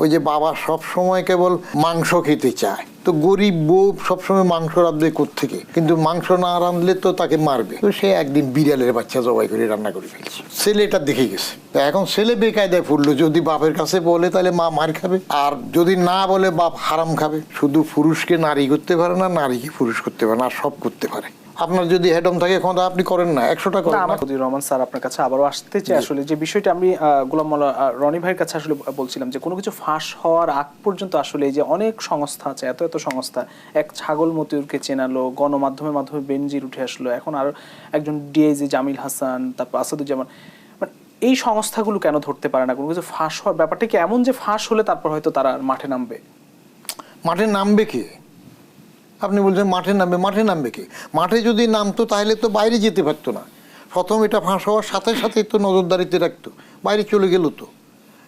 ওই যে বাবা সব সময় কেবল মাংস খেতে চায়। তো গরিব বউ সবসময় মাংস রাঁধবে থেকে কিন্তু মাংস না রাঁধলে তো তাকে মারবে। তো সে একদিন বিড়ালের বাচ্চা জবাই করে রান্না করে ফেলছে। ছেলেটা দেখে গেছে। তো এখন ছেলে বেকায়দায় ফুললো যদি বাপের কাছে বলে তাহলে মা মার খাবে। আর যদি না বলে বাপ হারাম খাবে। শুধু পুরুষকে নারী করতে পারে না, নারীকে পুরুষ করতে পারে না সব করতে পারে। আপনার যদি হেডম থাকে ক্ষমতা আপনি করেন না একশোটা করেন আমার রহমান স্যার আপনার কাছে আবারও আসতে চাই। আসলে যে বিষয়টা আমি গোলাম মোল্লা রনি ভাইয়ের কাছে আসলে বলছিলাম যে কোনো কিছু ফাঁস হওয়ার আগ পর্যন্ত আসলে এই যে অনেক সংস্থা আছে এত এত সংস্থা এক ছাগল মতিউরকে চেনালো গণমাধ্যমের মাধ্যমে বেনজির উঠে আসলো এখন আর একজন ডিআইজি জামিল হাসান তারপর আসাদুজ্জামান। মানে এই সংস্থাগুলো কেন ধরতে পারে না? কোনো কিছু ফাঁস হওয়ার ব্যাপারটা কি এমন যে ফাঁস হলে তারপর হয়তো তারা মাঠে নামবে? মাঠে নামবে কে? আপনি বলছেন মাঠে নামবে মাঠে নামবে কে? মাঠে যদি নামতো তাহলে তো বাইরে যেতে পারতো না। প্রথম এটা ফাঁস হওয়ার সাথে সাথেই তো নজরদারিতে রাখতো। বাইরে চলে গেল তো।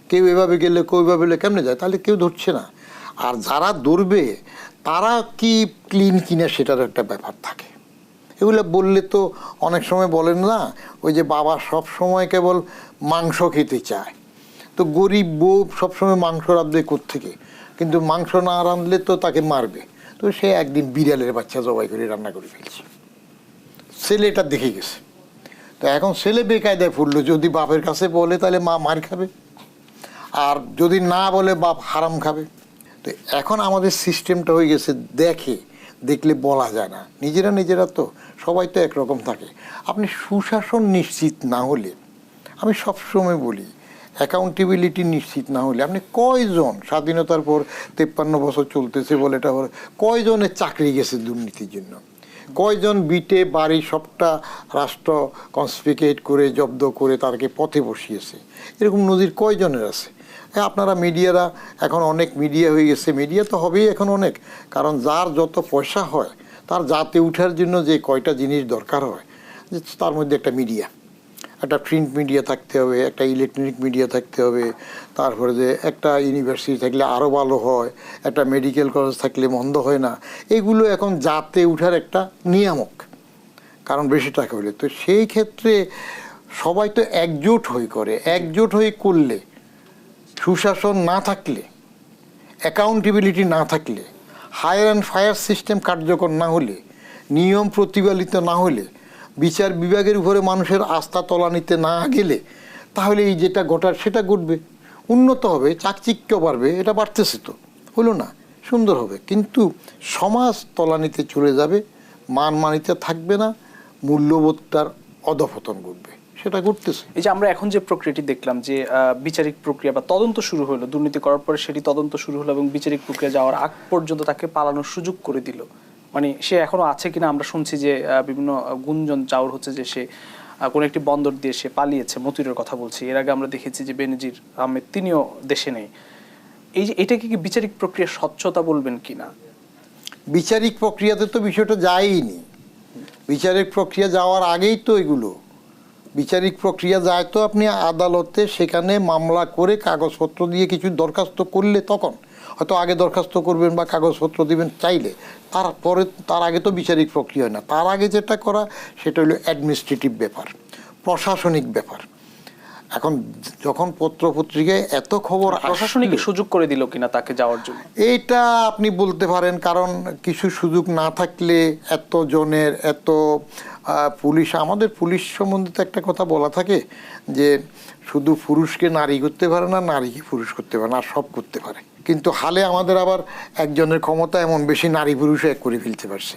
কেউ এভাবে গেলে, কেউ এভাবে গেলে কেমনে যায়? তাহলে কেউ ধরছে না। আর যারা ধরবে, তারা কি ক্লিন কিনা সেটার একটা ব্যাপার থাকে। এগুলো বললে তো অনেক সময় বলেন না, ওই যে বাবা সব সময় কেবল মাংস খেতে চায়। তো গরিব বউ সবসময় মাংস রাঁধবে থেকে কিন্তু মাংস না রাঁধলে তো তাকে মারবে। তো সে একদিন বিড়ালের বাচ্চা জবাই করে রান্না করে ফেলছে। ছেলেটা দেখে গেছে। তো এখন ছেলে বেকায়দায় ফুললো যদি বাপের কাছে বলে তাহলে মা মার খাবে। আর যদি না বলে বাপ হারাম খাবে। তো এখন আমাদের সিস্টেমটা হয়ে গেছে, দেখে, দেখলে বলা যায় না। নিজেরা নিজেরা তো, সবাই তো একরকম থাকে। আপনি সুশাসন নিশ্চিত না হলে, আমি সবসময় বলি অ্যাকাউন্টেবিলিটি নিশ্চিত না হলে আপনি কয়জন স্বাধীনতার পর তেপ্পান্ন বছর চলতেছে বলে এটা কয়জনের চাকরি গেছে দুর্নীতির জন্য? কয়জন বিটে বাড়ি সবটা রাষ্ট্র কনসপিকেট করে, জব্দ করে তারকে পথে বসিয়েছে? এরকম নদীর কয়জনের আছে? হ্যাঁ আপনারা মিডিয়ারা, এখন অনেক মিডিয়া হয়ে গেছে, মিডিয়া তো হবেই এখন অনেক, কারণ যার যত পয়সা হয়, তার জাতে উঠার জন্য যে কয়টা জিনিস দরকার হয় তার মধ্যে একটা মিডিয়া। একটা প্রিন্ট মিডিয়া থাকতে হবে, একটা ইলেকট্রনিক মিডিয়া থাকতে হবে, তারপরে যে একটা ইউনিভার্সিটি থাকলে আরও ভালো হয়, একটা মেডিকেল কলেজ থাকলে মন্দ হয় না, এগুলো এখন জাতে উঠার একটা নিয়ামক, কারণ বেশি টাকা হলে। তো সেই ক্ষেত্রে সবাই তো একজোট হয়ে করে, একজোট হয়ে করলে, সুশাসন না থাকলে অ্যাকাউন্টেবিলিটি না থাকলে হায়ার অ্যান্ড ফায়ার সিস্টেম কার্যকর না হলে, নিয়ম প্রতিপালিত না হলে বিচার বিভাগের উপরে মানুষের আস্থা তলানিতে না গেলে তাহলে এই যেটা ঘটার সেটা ঘটবে। উন্নত হবে, চাকচিক্য বাড়বে, এটা বাড়তেছে তো। হলো না, সুন্দর হবে। কিন্তু সমাজ তলানিতে চলে যাবে, মান মানিতে থাকবে না, মূল্যবোধটার অধপতন ঘটবে। সেটা ঘটতেছে। এই যে আমরা এখন যে প্রক্রিয়াটি দেখলাম যে বিচারিক প্রক্রিয়া বা তদন্ত শুরু হলো, দুর্নীতি করার পরে সেটি তদন্ত শুরু হলো এবং বিচারিক প্রক্রিয়া যাওয়ার আগ পর্যন্ত তাকে পালানোর সুযোগ করে দিল। মানে সে এখনও আছে কিনা আমরা শুনছি যে বিভিন্ন গুঞ্জন, চাউর হচ্ছে যে সে কোনো একটি বন্দর দিয়ে সে পালিয়েছে, মতিরের কথা বলছি। এর আগে আমরা দেখেছি যে বেনজির আহমেদ, তিনিও দেশে নেই। এই যে, এটাকে কি বিচারিক প্রক্রিয়া স্বচ্ছতা বলবেন কিনা? বিচারিক প্রক্রিয়াতে তো বিষয়টা যায়নি বিচারিক প্রক্রিয়া যাওয়ার আগেই তো এগুলো। বিচারিক প্রক্রিয়া যায় তো আপনি আদালতে সেখানে মামলা করে কাগজপত্র দিয়ে কিছু দরখাস্ত করলে তখন হয়তো আগে দরখাস্ত করবেন বা কাগজপত্র দিবেন চাইলে তারপরে তার আগে তো বিচারিক প্রক্রিয়া হয় না। তার আগে যেটা করা সেটা হলো অ্যাডমিনিস্ট্রেটিভ ব্যাপার প্রশাসনিক ব্যাপার। এখন যখন পত্র পত্রিকায় এত খবর প্রশাসনিক সুযোগ করে দিল কিনা তাকে যাওয়ার জন্য? এইটা আপনি বলতে পারেন কারণ কিছু সুযোগ না থাকলে এত জনের এত পুলিশ আমাদের পুলিশ সম্বন্ধে তো একটা কথা বলা থাকে যে শুধু পুরুষকে নারী করতে পারে না নারীকে পুরুষ করতে পারে না সব করতে পারে। কিন্তু হালে আমাদের আবার একজনের ক্ষমতা এমন বেশি নারী পুরুষও এক করে ফেলতে পারছে।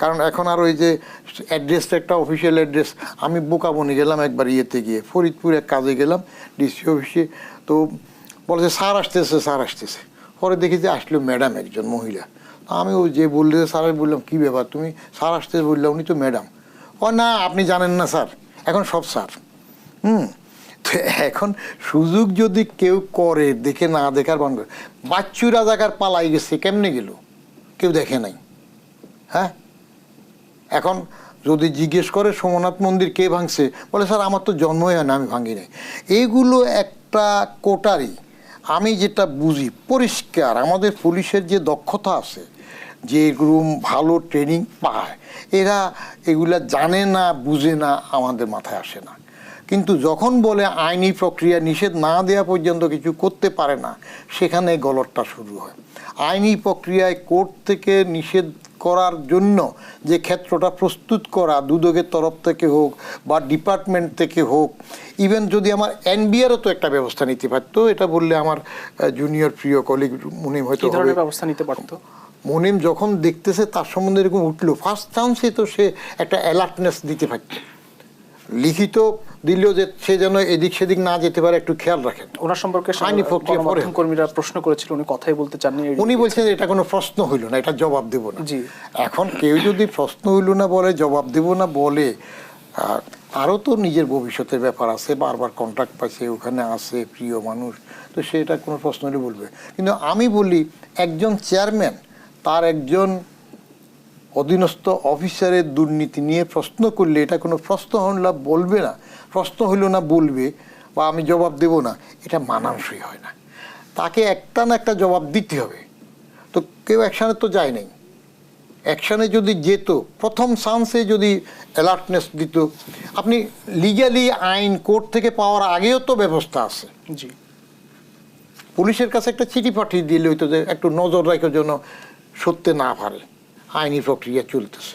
কারণ এখন আর ওই যে অ্যাড্রেসটা একটা অফিসিয়াল অ্যাড্রেস আমি বোকাবনি গেলাম একবার ইয়েতে গিয়ে, ফরিদপুর এক কাজে গেলাম ডিসি অফিসে তো বলে যে, স্যার আসতেছে স্যার আসতেছে। পরে দেখি যে, আসলো ম্যাডাম একজন মহিলা। আমি ওই যে বললে স্যার বললাম, কী ব্যাপার তুমি? স্যার আসতে বললাম উনি তো ম্যাডাম ও না, আপনি জানেন না, স্যার। এখন সব স্যার। হুম? এখন সুযোগ যদি কেউ করে, দেখে না দেখার বান করে, বাচ্চু রাজাকার পালাই গেছে, কেমনে গেল? কেউ দেখে নাই। হ্যাঁ? এখন যদি জিজ্ঞেস করে সোমনাথ মন্দির কে ভাঙছে, বলে, স্যার, আমার তো জন্মই হয় না, আমি ভাঙি নাই। এইগুলো একটা কোটারি, আমি যেটা বুঝি, পরিষ্কার। আমাদের পুলিশের যে দক্ষতা আছে, যে রুম ভালো ট্রেনিং পায়, এরা এগুলা জানে না, বুঝে না, আমাদের মাথায় আসে না। কিন্তু যখন বলে আইনি প্রক্রিয়া নিষেধ না দেওয়া পর্যন্ত কিছু করতে পারে না সেখানে গলতটা শুরু হয়। আইনি প্রক্রিয়ায় কোর্ট থেকে নিষেধ করার জন্য যে ক্ষেত্রটা প্রস্তুত করা দুদকের তরফ থেকে হোক বা ডিপার্টমেন্ট থেকে হোক ইভেন যদি আমার এনবিআরও তো একটা ব্যবস্থা নিতে পারতো এটা বললে আমার জুনিয়র প্রিয় কলিগ মুনিম হয়তো ধরনের ব্যবস্থা নিতে পারতো? মনিম যখন দেখতেছে তার সম্বন্ধে এরকম উঠল ফার্স্ট চান্সে তো সে একটা অ্যালার্টনেস দিতে পারত। লিখিত দিলেও যে সে যেন এদিক সেদিক না যেতে পারে একটু খেয়াল রাখেন। ওনার সম্পর্কে আইনি প্রক্রিয়া পরে। কর্মীরা প্রশ্ন করেছিল উনি কথাই বলতে চাননি উনি বলছেন এটা কোনো প্রশ্ন হইল না এটা জবাব দেব না। জি। এখন কেউ যদি প্রশ্ন হইল না বলে জবাব দেব না বলে আরও তো নিজের ভবিষ্যতের ব্যাপার আছে বারবার কন্ট্রাক্ট পাইছে ওখানে আছে প্রিয় মানুষ তো সেটা কোনো প্রশ্ন হলে বলবে। কিন্তু আমি বলি একজন চেয়ারম্যান তার একজন অধীনস্থ অফিসারের দুর্নীতি নিয়ে প্রশ্ন করলে এটা কোনো প্রশ্ন হল বলবে না। প্রশ্ন হইল না বলবে বা আমি জবাব দেব না এটা মানানসই হয় না। তাকে একটা না একটা জবাব দিতে হবে। তো কেউ অ্যাকশানে তো যায় নাই। অ্যাকশানে যদি যেত প্রথম চান্সে যদি অ্যালার্টনেস দিত আপনি লিগালি আইন কোর্ট থেকে পাওয়ার আগেও তো ব্যবস্থা আছে। জি। পুলিশের কাছে একটা চিঠি পাঠিয়ে দিলে হইতো যে একটু নজর রাখার জন্য সত্যি না পারে। আইনি প্রক্রিয়া চলতেছে।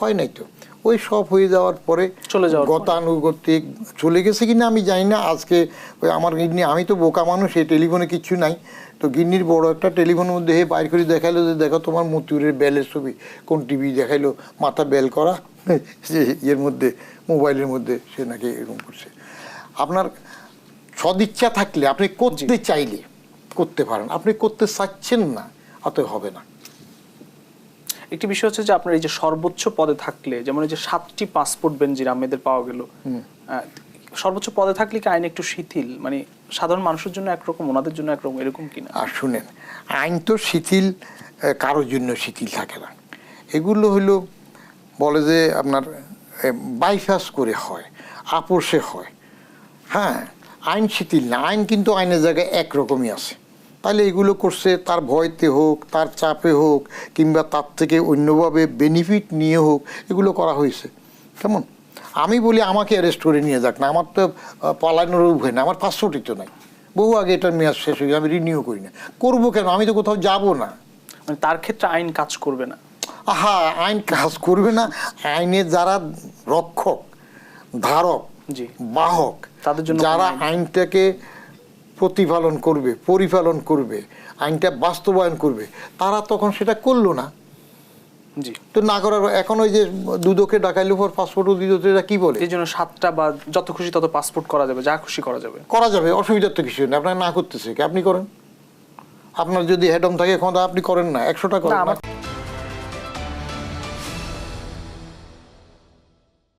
হয় নাই তো? ওই সব হয়ে যাওয়ার পরে চলে যাওয়ার পরে। গতানুগতিক চলে গেছে কিনা আমি জানি না। আজকে ওই আমার গিন্নি আমি তো বোকা মানুষ এই টেলিফোনে কিচ্ছু নাই। তো গিন্নির বড় একটা টেলিফোনের মধ্যে হে বাইর করে দেখাইলো যে দেখো তোমার মতিউরের বেলের ছবি কোন টিভি দেখাইলো মাথা বেল করা? ইয়ের মধ্যে মোবাইলের মধ্যে সে নাকি এরকম করছে। আপনার সদিচ্ছা থাকলে আপনি করতে চাইলে করতে পারেন। আপনি করতে চাচ্ছেন না অত হবে না। একটি বিষয় হচ্ছে যে আপনার এই যে সর্বোচ্চ পদে থাকলে যেমন এই যে সাতটি পাসপোর্ট বেনজির আহমেদের পাওয়া গেল সর্বোচ্চ পদে থাকলে কি আইন একটু শিথিল? মানে সাধারণ মানুষের জন্য একরকম ওনাদের জন্য একরকম এরকম কিনা? আর শুনেন আইন তো শিথিল কারোর জন্য শিথিল থাকে না। এগুলো হলো বলে যে আপনার বাইফাস করে হয় আপোষে হয়। হ্যাঁ আইন শিথিল না আইন কিন্তু আইনের জায়গায় একরকমই আছে। তাহলে এগুলো করছে তার ভয়তে হোক তার চাপে হোক কিংবা তার থেকে অন্যভাবে বেনিফিট নিয়ে হোক এগুলো করা হয়েছে। কেমন? আমি বলি আমাকে অ্যারেস্ট করে নিয়ে যাক না আমার তো পালানোর উভয় না আমার পাসপোর্টই তো নাই। বহু আগে এটার মেয়াদ শেষ হয়ে আমি রিনিউ করি না। করব কেন? আমি তো কোথাও যাব না। মানে তার ক্ষেত্রে আইন কাজ করবে না। আহা আইন কাজ করবে না আইনের যারা রক্ষক ধারক। বাহক তাদের জন্য যারা আইনটাকে প্রতিপালন করবে পরিপালন করবে আইনটা বাস্তবায়ন করবে তারা তখন সেটা করল না। জি। তো না করার এখন ওই যে দুদকে ডাকাইলো পর পাসপোর্টও দিত তো এটা কি বলে? এই জন্য সাতটা বা যত খুশি তত পাসপোর্ট করা যাবে যা খুশি করা যাবে। করা যাবে অসুবিধার তো কিছু নেই আপনার না করতেছে কি আপনি করেন? আপনার যদি হেডম থাকে ক্ষমতা আপনি করেন না একশোটা করেন না, না।